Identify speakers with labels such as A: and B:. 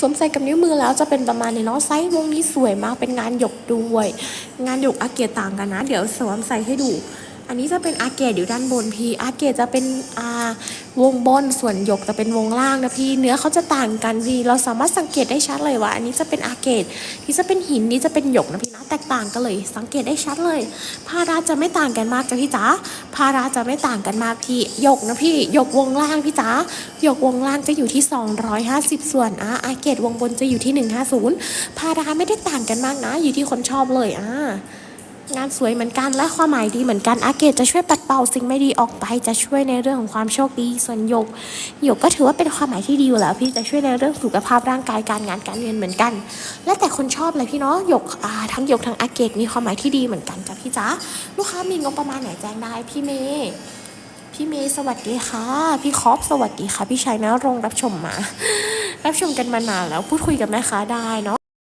A: สวมใส่กับนิ้วมือแล้วจะเป็นประมาณนี้เนาะไซส์วงนี้สวยมากเป็นงานหยกด้วย งานหยกอาเกียต่างกันนะ เดี๋ยวสวมใส่ให้ดู อันนี้จะเป็นอาเกตอยู่ด้านบนพี่ อาเกตจะเป็นอ่าวงบนส่วนหยกจะเป็นวงล่างนะพี่เนื้อเขาจะต่างกันพี่ เราสามารถสังเกตได้ชัดเลยว่า อันนี้จะเป็นอาเกตที่จะเป็นหินนี่จะเป็นหยกนะพี่นะแตกต่างกันเลย สังเกตได้ชัดเลยพาราจะไม่ต่างกันมากจ้ะพี่จ๋าพาราจะไม่ต่างกันมากพี่หยกนะพี่หยกวงล่างพี่จ๋าหยกวงล่างจะอยู่ที่ 250 ส่วนอะอาเกตวงบนจะอยู่ที่ 150พาราไม่ได้ต่างกันมากนะ อยู่ที่คนชอบเลยอ่า งานสวยเหมือนกันและความหมายดีเหมือนกันอาเกตจะช่วยปัดเป่าสิ่งไม่ดีออกไป จะช่วยในเรื่องของความโชคดี ส่วนหยกหยกก็ถือว่าเป็นความหมายที่ดีอยู่แล้ว พี่จะช่วยในเรื่องสุขภาพร่างกายการงานการเงินเหมือนกัน และแต่คนชอบเลยพี่เนาะหยกทั้งหยกทั้งอาเกตมีความหมายที่ดีเหมือนกันจ้ะพี่จ๋าลูกค้ามีงบประมาณไหนแจ้งได้พี่เมย์พี่เมย์สวัสดีค่ะ พี่คอปสวัสดีค่ะ พี่ชัยนะรงรับชมมา รับชมกันมานานแล้วพูดคุยกับแม่ค้าได้เนาะ